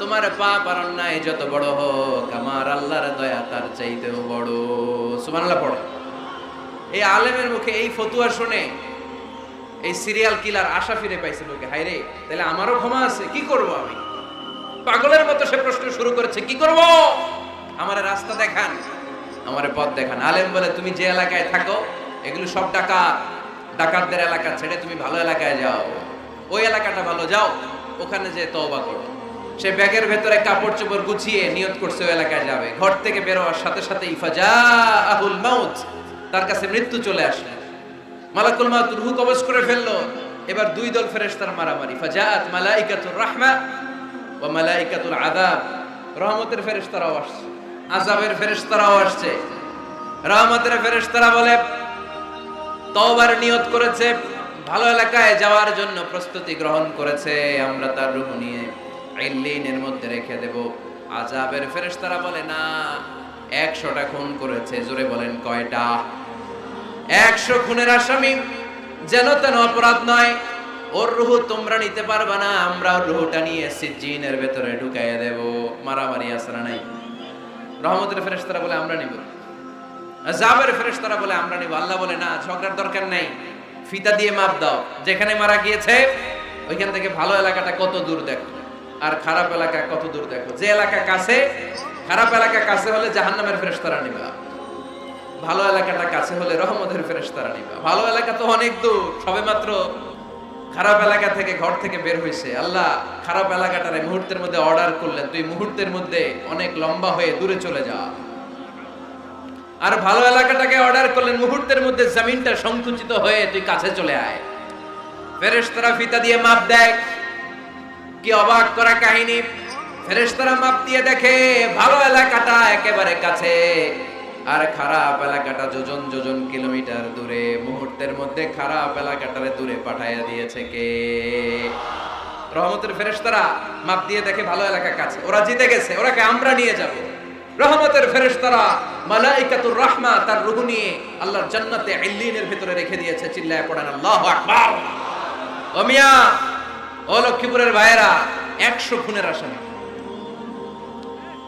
তোমার পাপ আর অন্যায় যত বড় হোক, আমার আল্লাহর দয়া তার চাইতেও বড়। সুবহানাল্লাহ পড়ো। এই আলেমের মুখে এই ফতুয়া শুনে এই সিরিয়াল কিলার আশা ফিরে পাইছে লোকে। হায় রে তাহলে আমারও ক্ষমা আছে, কি করব আমি? পাগলের মতো সে প্রশ্ন শুরু করেছে, কি করব? আমার রাস্তা দেখান, আমার পথ দেখান। আলেম বলে, তুমি যে এলাকায় থাকো, এগুলো সব ডাকাত। ডাকাতদের এলাকা ছেড়ে তুমি ভালো এলাকায় যাও। ওই এলাকাটা ভালো যাও, ওখানে যে তওবা করো। সে ব্যাগের ভেতরে কাপড় চোপড় গুছিয়ে নিয়ত করছে ওই এলাকায় যাবে। ঘর থেকে বেরোয়ার সাথে সাথে ইফাজা আহুল মাউত তার কাছে মৃত্যু চলে আসলে। মালাকুল মাউত রুহু কবজ করে ফেলল। এবার দুই দল ফেরেশতার মারামারি। ফাজাত মালাইকাতুর রাহমা ওয়া মালাইকাতুল আযাব। রহমতের ফেরেশতারাও আসছে। আযাবের ফেরেশতারাও আসছে। রহমতের ফেরেশতারা বলে, তওবার নিয়ত করেছে, ভালো এলাকায় যাওয়ার জন্য প্রস্তুতি গ্রহণ করেছে, আমরা তার রূহ নিয়ে ইল্লিনের মধ্যে রেখে দেব। আযাবের ফেরেশতারা বলে, না, একশোটা খুন করেছে। জোরে বলেন, কয়টা? একশো খুনের আসামি। যেন তেন অপরাধ নয়। ওর রুহু তোমরা নিতে পারবা না। আমরা ওর রুহুটা নিয়ে সিজ্জিনের ভেতরে ঢুকাইয়া দেব। মারামারি আসরা নাই? রহমতের ফেরেশতারা বলে, আমরা নিব। জাবের ফেরেশতারা বলে, আমরা নিব। আল্লাহ বলে, না, ঝগড়ার দরকার নাই। ফিতা দিয়ে মাপ দাও। যেখানে মারা গিয়েছে, ওইখান থেকে ভালো এলাকাটা কত দূর দেখো। আর খারাপ এলাকা কত দূর দেখো? যে এলাকা কাছে, খারাপ এলাকা কাছে হলে জাহান্নামের ফেরেশতারা নিবা। ভালো এলাকাটা কাছে হলে রহমতের ফেরেশতারা নিবা। ভালো এলাকা তো অনেক দূর, সবে মাত্র খারাপ এলাকা থেকে ঘর থেকে বের হয়েছে আল্লাহ খারাপ এলাকাটারে মুহূর্তের মধ্যে অর্ডার করলেন। তুই মুহূর্তের মধ্যে অনেক লম্বা হয়ে দূরে চলে যা। আর ভালো এলাকাটাকে অর্ডার করলেন, মুহূর্তের মধ্যে জমিনটা সংকুচিত হয়ে তুই কাছে চলে আয়। ফেরেশতারা ফিতা দিয়ে মাপ দেয়। কি অবাক করা কাহিনী? ফেরেশতারা মাপ দিয়ে দেখে, ভালো এলাকাটা একেবারে কাছে। আর খারাপ এলাকাটা যোজন যোজন কিলোমিটার দূরে। মুহূর্তের মধ্যে খারাপ এলাকাটারে দূরে পাঠাইয়া দিয়েছে কে? রহমতের ফেরেশতারা মাপ দিয়ে দেখে, ভালো এলাকা কাছে। ওরা জিতে গেছে, ওরাকে আমরা নিয়ে যাব। রহমতের ফেরেশতারা মালাইকাতুর রাহমা তার রূহ নিয়ে আল্লাহর জান্নাতে ইল্লিনের ভিতরে রেখে দিয়েছে। চিল্লায় পড়েন, আল্লাহু আকবার। ও মিয়া ও লক্ষ্মীপুরের ভাইয়েরা, একশো খুনের আসামি।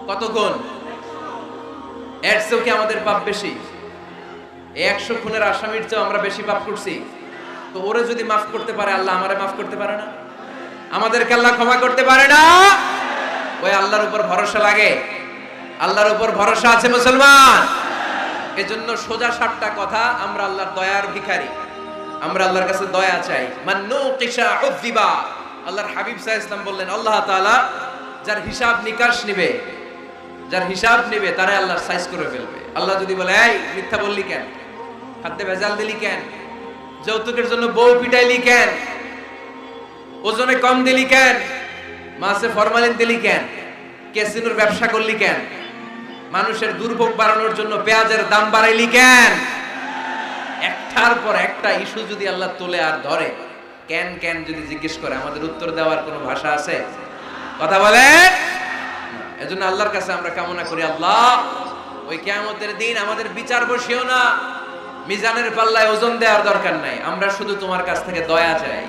কত এর চেয়েও কি আমাদের পাপ বেশি? একশো খুনের আসামির চেয়েও আমরা বেশি পাপ করছি। তো ওরে যদি মাফ করতে পারে, আল্লাহ আমারে মাফ করতে পারে না? আমাদেরকে আল্লাহ ক্ষমা করতে পারে না? ওই আল্লাহর উপর ভরসা লাগে। আল্লাহর উপর ভরসা আছে মুসলমান। এজন্য সোজা সাতটা কথা, আমরা আল্লাহর দয়ার ভিখারি। আমরা আল্লাহর কাছে দয়া চাই। মান্নু কিসা উদ্দিবা আল্লাহর হাবিব সাহ ইসলাম বললেন, আল্লাহ তাআলা যার হিসাব নিকাশ নিবে, যার হিসাব নিবে, তারে আল্লাহ সাইজ করে ফেলবে। আল্লাহ যদি বলে, এই, মিথ্যা বললি কেন? খাদ্যে ভেজাল দিলি কেন? যৌতুকের জন্য বউ পিটাইলি কেন? ওজনে কম দিলি কেন? মাসে ফরমালিন দিলি কেন? ক্যাসিনোর ব্যবসা করলি কেন? মানুষের দুর্ভোগ বাড়ানোর জন্য পেঁয়াজের দাম বাড়াইলি কেন? একটার পর একটা ইস্যু যদি আল্লাহ তোলে আর ধরে কেন কেন যদি জিজ্ঞেস করে, আমাদের উত্তর দেওয়ার কোনো ভাষা আছে? কথা বলে? এজন্য আল্লাহর কাছে আমরা কামনা করি, আল্লাহ, ওই কিয়ামতের দিন আমাদের বিচার বসিও না, মিজানের পাল্লায় ওজন দেওয়ার দরকার নাই, আমরা শুধু তোমার কাছ থেকে দয়া চাই।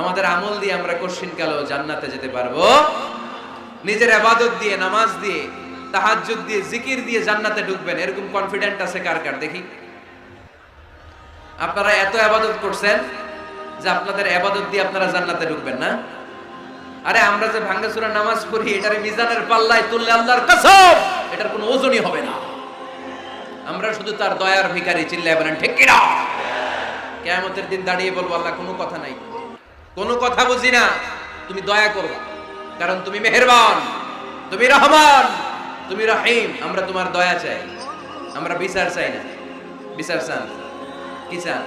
আমাদের আমল দিয়ে আমরা কশিন কালেও জান্নাতে যেতে পারব। নিজের আবাদত দিয়ে, নামাজ দিয়ে, তাহাজ্জুদ দিয়ে, জিকির দিয়ে জান্নাতে ঢুকবেন, এরকম কনফিডেন্ট আছে কার কার? দেখি। আপনারা এত আবাদত করছেন যে আপনাদের আবাদত দিয়ে আপনারা জান্নাতে ঢুকবেন না? আরে আমরা যে ভাঙ্গাচুরা নামাজ পড়ি, এটার মিজানের পাল্লায় তুললে আল্লাহর কসম, এটার কোনো ওজনই হবে না। আমরা শুধু তার দয়ার ভিখারি, চিল্লায় বলেন, ঠিক কিনা? কেয়ামতের দিন দাঁড়িয়ে বলব, আল্লাহ, কোনো কথা নাই। কোনো কথা বুঝি না। তুমি দয়া করো, কারণ তুমি মেহেরবান, তুমি রহমান, তুমি রহিম। আমরা তোমার দয়া চাই, আমরা বিচার চাই না। বিচার চান, কি চান?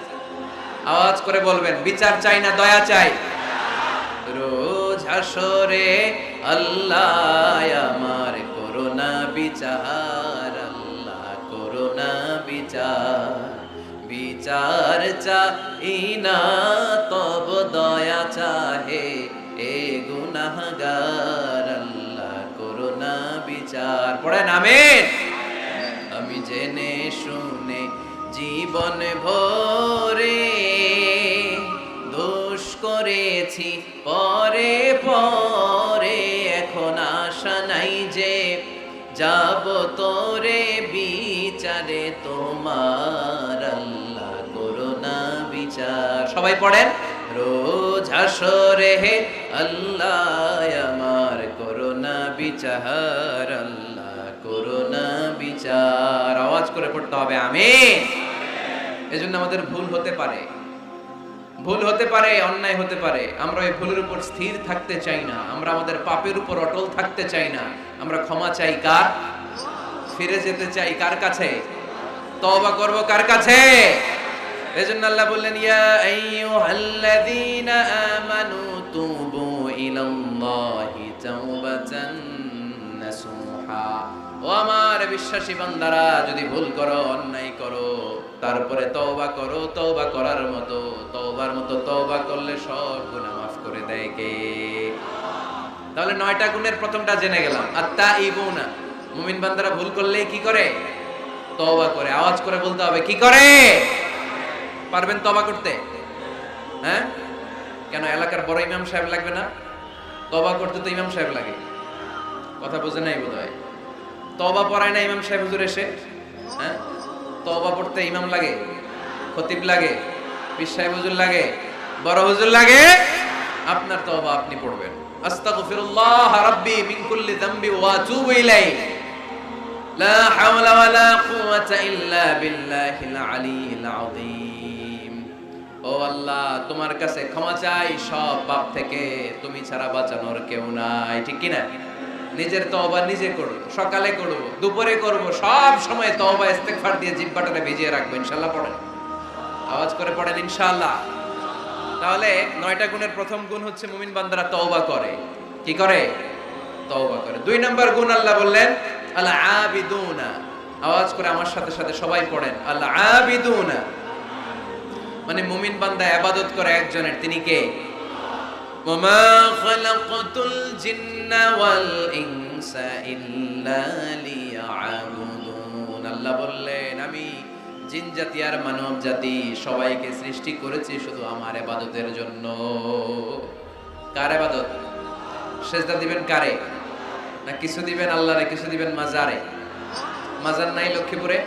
আওয়াজ করে বলবেন, বিচার চাই না, দয়া চাই। রোজ হাসরে আল্লাহ আমার করোনা বিচার, আল্লাহ করোনা বিচার। বিচার চাই না, তব দয়া চাহে এ গুনাহগার, আল্লাহ করোনা বিচার। পড়েন, আমিন। আমি জেনে শুনে জীবন ভরে করেছি। পরে পরে এখন আশা নাই যে যাব তোরে বিচারে তোমার আল্লাহ করোনা বিচার। সবাই পড়েন, রোজ হাসরে হে আল্লাহ আমার করোনা বিচার, আল্লাহ করোনা বিচার। আওয়াজ করে পড়তে হবে, আমিন। এজন্য আমাদের ভুল হতে পারে। ভুল হতে পারে, অন্যায় হতে পারে, আমরা ওই ভুলের উপর স্থির থাকতে চাই না, আমরা আমাদের পাপের উপর অটল থাকতে চাই না, আমরা ক্ষমা চাই কার? ফিরে যেতে চাই কার কাছে? তওবা করব কার কাছে? এজন্য আল্লাহ বললেন, ইয়া আইয়ুহাল্লাযীনা আমানু তুবু ইলাল্লাহি তাওবাতান নাসুহা। ও আমার বিশ্বাসী বান্দারা, যদি ভুল করো, অন্যায় করো, তারপরে তওবা করো, তওবা করার মতো, তওবার মতো তওবা করলে সব গুনাহ মাফ করে দেয় কে? তাহলে নয়টা গুণের প্রথমটা জেনে গেলাম। আত্তা ইবুনা মুমিন বান্দারা ভুল করলে কি করে? তওবা করে। আওয়াজ করে বলতে হবে, কি করে? পারবেন তওবা করতে? হ্যাঁ? কেন, এলাকার বড় ইমাম সাহেব লাগবে না? তওবা করতে তো ইমাম সাহেব লাগে। কথা বুঝে নাই বোধ হয় তওবা পড়ায় না ইমাম সাহেব হুজুর এসে? হ্যাঁ? তওবা পড়তে ইমাম লাগে? খতিব লাগে? পীর সাহেব হুজুর লাগে? বড় হুজুর লাগে? আপনার তওবা আপনি পড়বেন। আস্তাগফিরুল্লাহ রাব্বি মিন কুল্লি যামবি ওয়া আতুবু ইলাইহি। লা হাওলা ওয়ালা কুওয়াতা ইল্লা বিল্লাহিল আলিয়্যিল আযীম। ও আল্লাহ, তোমার কাছে ক্ষমা চাই, সব পাপ থেকে। তুমি ছাড়া বাঁচানোর কেউ নাই। ঠিক কি না নিজের তওবা নিজে করব সকালে করব, দুপুরে করব, সব সময় তওবা, ইস্তেগফার দিয়ে জিহ্বাটারে ভিজিয়ে রাখব, ইনশাআল্লাহ পড়েন। আওয়াজ করে পড়েন, ইনশাআল্লাহ। তাহলে নয়টা গুণের প্রথম গুণ হচ্ছে মুমিন বান্দারা তওবা করে। কি করে? তওবা করে। দুই নাম্বার গুণ আল্লাহ বললেন আল আবিদুনা আওয়াজ করে আমার সাথে সাথে সবাই পড়েন আল আবিদুনা মানে মুমিন বান্দা ইবাদত করে একজনের, তিনি কে? وما خلقت الجن والإنس إلا ليعبدون আল্লাহ বললেন আমি জিন জাতি আর মানব জাতি সবাইকে সৃষ্টি করেছি শুধু আমার ইবাদতের জন্য কার ইবাদত সেজদা দিবেন কারে না কিছু দিবেন আল্লাহরে কিছু দিবেন মাজারে মাজার নাই লক্ষ্মীপুরে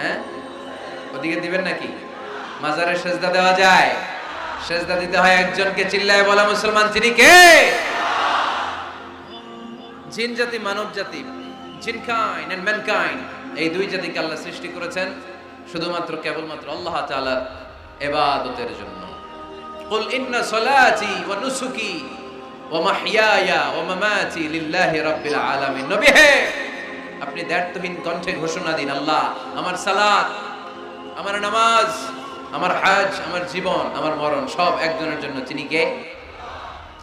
হ্যাঁ ওদিকে দিবেন নাকি মাজারে সেজদা দেওয়া যায় সেজদা দিতে হয় একজনকে, চিল্লায় বলা মুসলমান তিনি কে? জিন জাতি, মানব জাতি, জিন কাইন এন্ড ম্যানকাইন এই দুই জাতিকে আল্লাহ সৃষ্টি করেছেন শুধুমাত্র, কেবলমাত্র আল্লাহ তাআলার ইবাদতের জন্য। কুল ইন্না সলাতি ওয়া নুসুকি ওয়া মাহইয়ায়া ওয়া মামাতি লিল্লাহি রাব্বিল আলামিন। নবী হে, আপনি দ্ব্যর্থহীন কণ্ঠে ঘোষণা দিন, আল্লাহ, আমার সালাত, আমার নামাজ আমার হাজ, আমার জীবন, আমার মরণ, সব একজনের জন্য তিনি কে?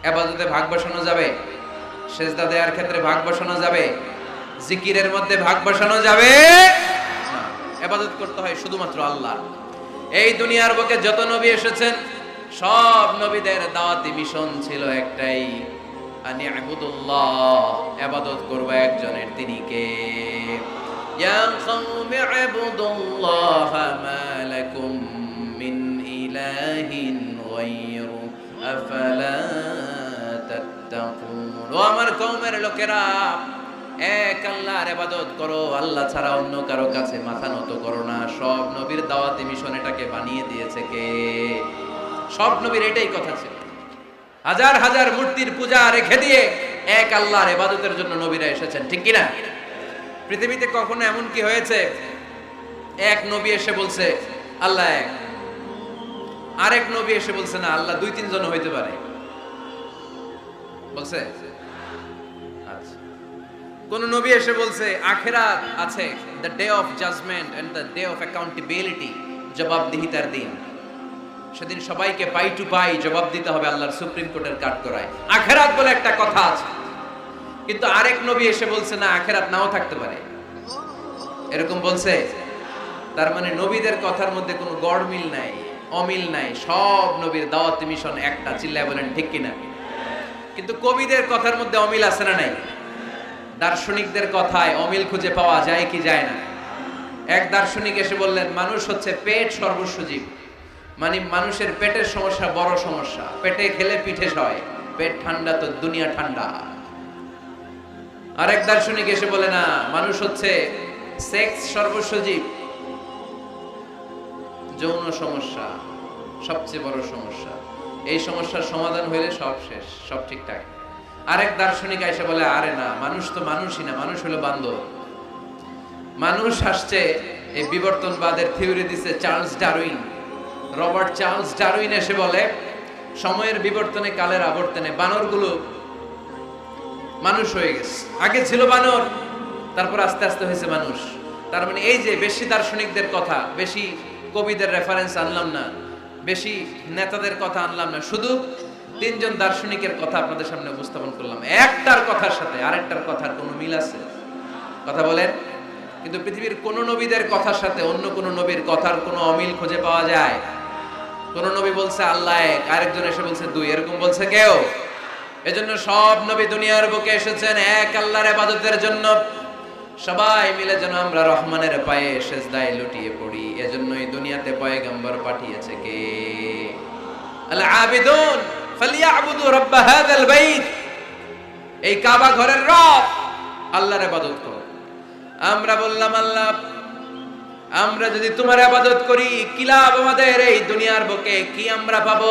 এবাদতে ভাগ বসানো যাবে? সেজদা দেওয়ার ক্ষেত্রে ভাগ বসানো যাবে? জিকিরের মধ্যে ভাগ বসানো যাবে? আবাদত করতে হয় শুধুমাত্র আল্লাহ। এই দুনিয়ার বুকে যত নবী এসেছেন, সব নবীদের দাওয়াতি মিশন ছিল একটাই। আনি আবুদুল্লাহ, এবাদত করব একজনের, তিনি কে? ইয়া কওমি আবুদুল্লাহ মা লাকুম। إله غيره أفلا تتقون ও আমার কওমের লোকেরা এক আল্লাহর ইবাদত করো আল্লাহ ছাড়া অন্য কারো কাছে মাথা নত করো না সব নবীর দাওয়াতি মিশন এটাকে বানিয়ে দিয়েছে কে সব নবীর এটাই কথা ছিল হাজার হাজার মূর্তির পূজা রেখে দিয়ে এক আল্লাহর ইবাদতের জন্য নবীরা এসেছেন ঠিক কি না পৃথিবীতে কখনো এমন কি হয়েছে এক নবী এসে বলছে আল্লাহ এক আরেক নবী এসে বলছে, না, আল্লাহ দুই তিনজন হইতে পারে। বলছে? আচ্ছা। কোন নবী এসে বলছে, আখেরাত আছে the day of judgement and the day of accountability জবাবদিহিতার দিন। সেদিন সবাইকে পাই টু পাই জবাব দিতে হবে আল্লাহর সুপ্রিম কোর্টের কাঠ করায় আখেরাত বলে একটা কথা আছে। কিন্তু আরেক নবী এসে বলছে, না, আখেরাত নাও থাকতে পারে। এরকম বলছে। তার মানে নবীদের কথার মধ্যে কোনো গড়মিল নাই। অমিল নাই। সব নবীর দাওয়াত মিশন একটা, চিল্লায় বলেন, ঠিক কিনা? কিন্তু কবিদের কথার মধ্যে অমিল আছে না নাই? দার্শনিকদের কথায় অমিল খুঁজে পাওয়া যায় কি যায় না? এক দার্শনিক এসে বললেন, মানুষ হচ্ছে পেট সর্বস্ব জীব। মানে মানুষের পেটের সমস্যা বড় সমস্যা। পেটে খেলে পিঠে সয়, পেট ঠান্ডা তো দুনিয়া ঠান্ডা। আরেক দার্শনিক এসে বলে, না, মানুষ হচ্ছে সেক্স সর্বস্ব জীব। যৌন সমস্যা সবচেয়ে বড় সমস্যা। এই সমস্যার সমাধান হইলে সব শেষ, সব ঠিকঠাক। আরেক দার্শনিক এসে বলে, আরে না, মানুষ তো মানুষই না, মানুষ হলো বান্ধব মানুষ আসছে, এই বিবর্তনবাদের থিওরি দিছে Charles Darwin. Robert Charles Darwin এসে বলে, সময়ের বিবর্তনে কালের আবর্তনে বানরগুলো মানুষ হয়ে গেছে। আগে ছিল বানর, তারপর আস্তে আস্তে হয়েছে মানুষ। তার মানে এই যে বেশি দার্শনিকদের কথা, বেশি কবিদের রেফারেন্স আনলাম না। বেশি নেতাদের কথা আনলাম না। শুধু তিনজন দার্শনিকের কথা আপনাদের সামনে উপস্থাপন করলাম। একটার কথার সাথে আরেকটার কথার কোনো মিল আছে? কথা বলেন। কিন্তু পৃথিবীর কোন নবীদের কথার সাথে অন্য কোন নবীর কথার কোনো অমিল খুঁজে পাওয়া যায়? কোন নবী বলছে আল্লাহ এক, আরেকজন এসে বলছে দুই। এরকম বলছে কেউ? এজন্য সব নবী দুনিয়ার বুকে এসেছেন এক আল্লাহর ইবাদতের জন্য। সবাই মিলে যেন আমরা রহমানের পায়ে সেজদায় লুটিয়ে পড়ি। এজন্যই দুনিয়াতে পয়গম্বর পাঠিয়েছে কে? আল আবিদুন ফালিয়াবুদু রাব্ব হাযাল বাইত। এই কাবা ঘরের রব আল্লাহর ইবাদত করো। আমরা বললাম, আল্লাহ, আমরা যদি তোমার আবাদত করি, কি লাভ আমাদের এই দুনিয়ার বুকে? কি আমরা পাবো?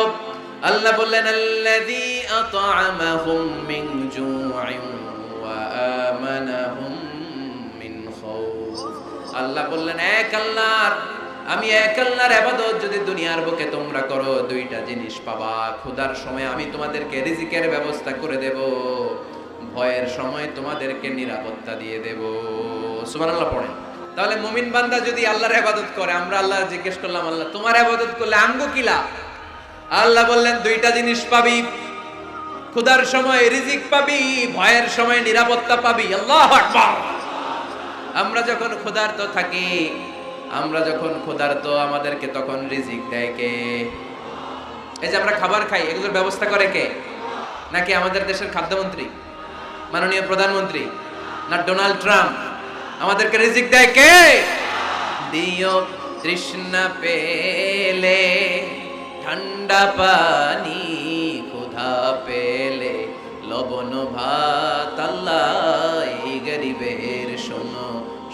আল্লাহ বললেন, আল্লাযী আত'আমাহুম মিন জু'ইন ওয়া আমানাহুম মিন খাউফ। আল্লাহ বললেন, এক আল্লাহর আমি এক আল্লাহর ইবাদত যদি দুনিয়ার বুকে তোমরা করো, দুইটা জিনিস পাবা। ক্ষুধার সময় আমি তোমাদেরকে রিজিকের ব্যবস্থা করে দেব। ভয়ের সময় তোমাদেরকে নিরাপত্তা দিয়ে দেব। সুবহানাল্লাহ পড়েন। তাহলে মুমিন বান্দা যদি আল্লাহর ইবাদত করে, আমরা আল্লাহ জিজ্ঞেস করলাম, আল্লাহ, তোমার ইবাদত করলে আমগো কি লাভ? আল্লাহ বললেন, দুইটা জিনিস পাবি। ক্ষুধার সময় রিজিক পাবি, ভয়ের সময় নিরাপত্তা পাবি। আল্লাহ আকবার। আমরা যখন খোদার তো থাকি আমরা যখন ক্ষুধার্ত, আমাদেরকে তখন রিজিক দেয় কে? এই যে আমরা খাবার খাই, এগুলোর ব্যবস্থা করে কে? নাকি আমাদের দেশের খাদ্যমন্ত্রী, মাননীয় প্রধানমন্ত্রী, না ডোনাল্ড ট্রাম্প, আমাদেরকে রিজিক দেয় কে? দিও তৃষ্ণা পেলে, ঠান্ডা পানি, ক্ষুধা পেলে, লবণ ভাত আল্লাহ গরিবের শোনো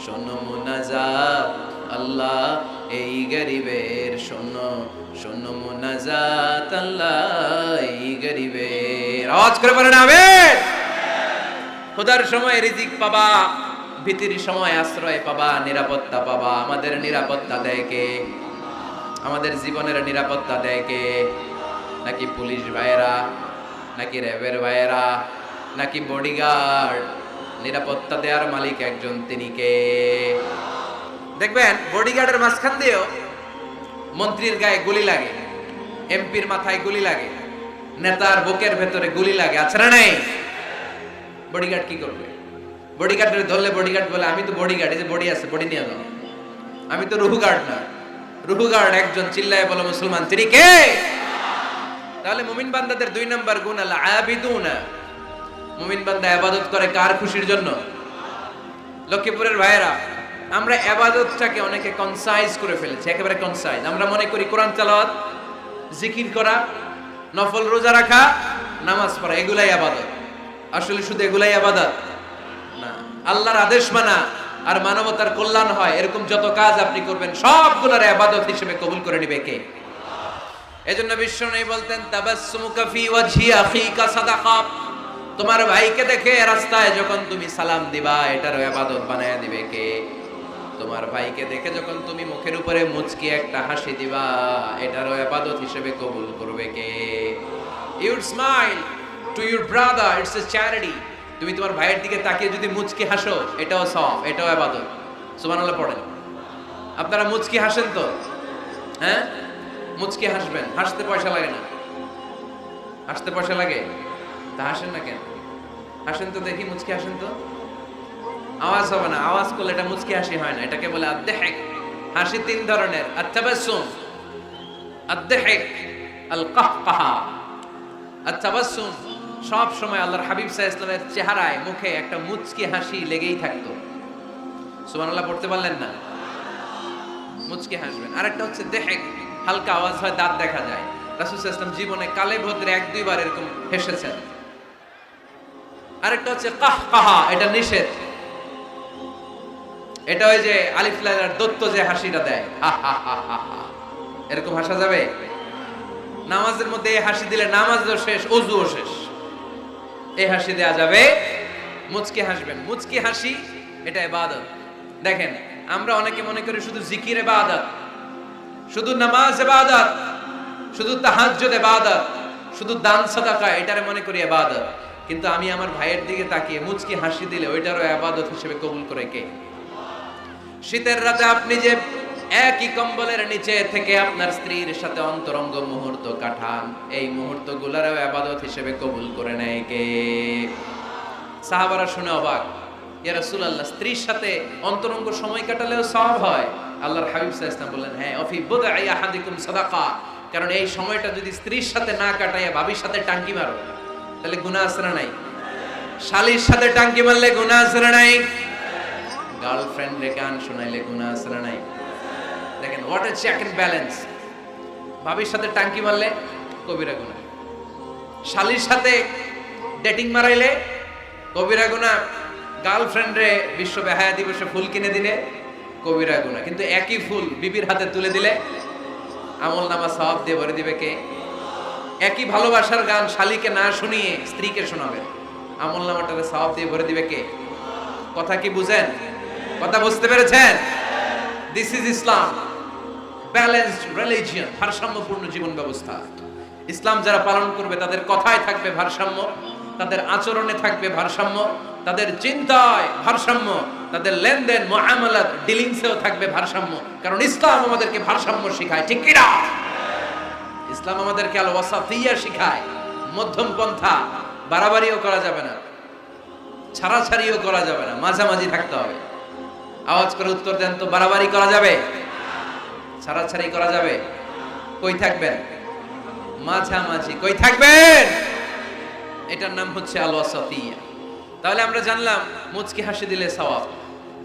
শোনো মুনাজাত। আল্লাহ, এই গরিবের শোনো শোনো মুনাজাত আল্লাহ, এই গরিবের। আওয়াজ করে বলেন, আমেন। খোদার সময় রিজিক পাবা, ভীতির সময় আশ্রয় পাবা, নিরাপত্তা পাবা, আমাদের নিরাপত্তা দেয় কে? আমাদের জীবনের নিরাপত্তা দেয় কে? নাকি পুলিশ ভাইয়েরা, নাকি র্যাবের ভাইয়েরা, নাকি বডিগার্ড নিরাপত্তা দেওয়ার মালিক একজন, তিনি কে? দেখবেন বডিগার্ডের মাঝখান দিয়েও মন্ত্রীর গায়ে গুলি লাগে এমপির মাথায় গুলি লাগে, নেতার বুকের ভেতরে গুলি লাগে, আছে না নাই? বডিগার্ড কি করবে? বডিগার্ডের ধরলে বডিগার্ড বলে, আমি তো বডিগার্ড এই যে বডি আছে বডি নিয়ে যাও। আমি তো রুহু গার্ড না। রুহু গার্ড একজন চিল্লায় বলো, মুসলমান, তিনি কে? তাহলে মুমিন বান্দাদের দুই নাম্বার গুণ আল্লাহ আবিদুনা। মুমিন বান্দা আবাদত করে কার খুশির জন্য? লক্ষ্মীপুরের ভাইয়েরা। আমরা আবাদতটাকে অনেকে কনসাইজ করে ফেলেছি, একেবারে কনসাইজ আমরা মনে করি কোরআন তেলাওয়াত, জিকির করা, নফল রোজা রাখা, নামাজ পড়া, এগুলাই আবাদত। আসলে শুধু এগুলাই আবাদত? না। আল্লাহর আদেশ মানা, আর মানবতার কল্যাণ হয়, এরকম যত কাজ আপনি করবেন, সবগুলোর আবাদত হিসেবে কবুল করে নিবে কে? এজন্য বিশ্ব নেই বলতেন, তাবাসসুমুকা ফি ওয়াজহি আখিকা সাদাকা। তোমার ভাইকে দেখে রাস্তায় যখন তুমি সালাম দিবা, এটারও ইবাদত বানায়া দিবে কে? তোমার ভাইকে দেখে যখন তুমি মুখের উপরে মুচকি একটা হাসি দিবা, এটারও ইবাদত হিসেবে কবুল করবে কে? You smile to your brother it's a charity তুমি তোমার ভাইয়ের দিকে তাকিয়ে যদি মুচকি হাসো, এটাও সব এটাও ইবাদত সুবহানাল্লাহ পড়েন। আপনারা মুচকি হাসেন তো? হ্যাঁ? মুচকি হাসবেন, হাসতে পয়সা লাগে না। হাসতে পয়সা লাগে? তা হাসেন না কেন? হাসেন তো দেখি মুচকি হাসেন তো? আওয়াজ হবে না, আওয়াজ করলে এটা মুচকি হাসি হয় না, এটাকে বলে আদ্দেহেক। হাসি তিন ধরনের, আত্তাবাসুম, আদ্দেহেক আল কাহকাহা আত্তাবাসুম, সব সময় আল্লাহর হাবিব সাহ ইসলামের চেহারায়, মুখে একটা মুচকি হাসি লেগেই থাকতো। সুবহানাল্লাহ, পড়তে পারলেন না? মুচকি হাসবেন। আরেকটা হচ্ছে দেহেক, হালকা আওয়াজ হয়, দাঁত দেখা যায়। রাসুল ইসলাম জীবনে কালে ভদ্রে এক দুইবার এরকম হেসেছেন। আরেকটা হচ্ছে কাহ কাহা এটা নিষেধ। এটা ওই যে আলিফ লাইলার দত্ত যে হাসিটা দেয়। এরকম হাসা যাবে? নামাজের মধ্যে এই হাসি দিলে নামাজও শেষ, অজুও শেষ। এই হাসি দেয়া যাবে? মুচকি হাসবেন। মুচকি হাসি, এটা ইবাদত। দেখেন, আমরা অনেকে মনে করি শুধু জিকির ইবাদত, শুধু নামাজ ইবাদত, শুধু তাহাজ্জুদ ইবাদত, শুধু দান সাদাকা, এটারে মনে করি ইবাদত। কিন্তু আমি আমার ভাইয়ের দিকে তাকিয়ে মুচকি হাসি দিলে ওইটারও ইবাদত হিসেবে কবুল করে কে? শীতের রাতে আপনি যে একই কম্বলের নিচে থেকে আপনার স্ত্রীর সাথে অন্তরঙ্গ মুহূর্ত কাটান, এই মুহূর্ত গুলারও আবাদত হিসেবে কবুল করে নেয় কে? সাহাবারা শুনে অবাক। স্ত্রীর সাথে অন্তরঙ্গ সময় কাটালেও সওয়াব হয়। আল্লাহর হাবিব আলাইহি বললেন হ্যাঁ অফি বুদআই আহাদিকুম কারণ এই সময়টা যদি স্ত্রীর সাথে না কাটাইয়া ভাবির সাথে টাঙ্কি মারো, তাহলে গুনাহ আছে না নাই? শালির সাথে টাঙ্কি মারলে গুনাহ আছে না নাই? গার্লফ্রেন্ড রে গান শোনাইলে আছে না নাই। দেখেন what a check and balance ভাবির সাথে টাঙ্কি মারলে কবিরা গুনাহ শালির সাথে ডেটিং মারাইলে কবিরা গার্লফ্রেন্ড রে বিশ্ব বেহায়া দিবসে ফুল কিনে দিলে কবিরা গুনাহ কিন্তু একই ফুল বিবির হাতে তুলে দিলে আমল নামা সওয়াব দিয়ে ভরে দিবে কে? একই ভালোবাসার গান শালিকে না শুনিয়ে স্ত্রীকে শোনাবে। আমল নামাটাকে সওয়াব দিয়ে ভরে দিবে কে? কথা কি বুঝেন? কথা বুঝতে পেরেছেন? This is Islam balanced religion ভারসাম্যপূর্ণ জীবন ব্যবস্থা। ইসলাম যারা পালন করবে, তাদের কথায় থাকবে ভারসাম্য, তাদের আচরণে থাকবে ভারসাম্য, তাদের চিন্তায় ভারসাম্য, তাদের লেনদেন মুআমালাত ডিলিংসেও থাকবে ভারসাম্য। কারণ ইসলাম আমাদেরকে ভারসাম্য শেখায়, ঠিক কি না ইসলাম আমাদেরকে আল ওয়াসাতিয়া শেখায়, মধ্যম পন্থা, বাড়াবাড়িও করা যাবে না, ছাড়াছাড়িও করা যাবে না, মাঝামাঝি থাকতে হবে। আওয়াজ করে উত্তর দেন, তো বাড়াবাড়ি করা যাবে? ছাড়াছাড়ি করা যাবে? কই থাকবেন? মাঝামাঝি। কই থাকবেন? এটার নাম হচ্ছে আলো সতিয়া তাহলে আমরা জানলাম, মুচকি হাসি দিলে সওয়াব।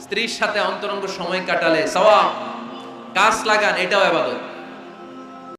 স্ত্রীর সাথে অন্তরঙ্গ সময় কাটালে সওয়াব। কাজ লাগান, এটাও আবাদত।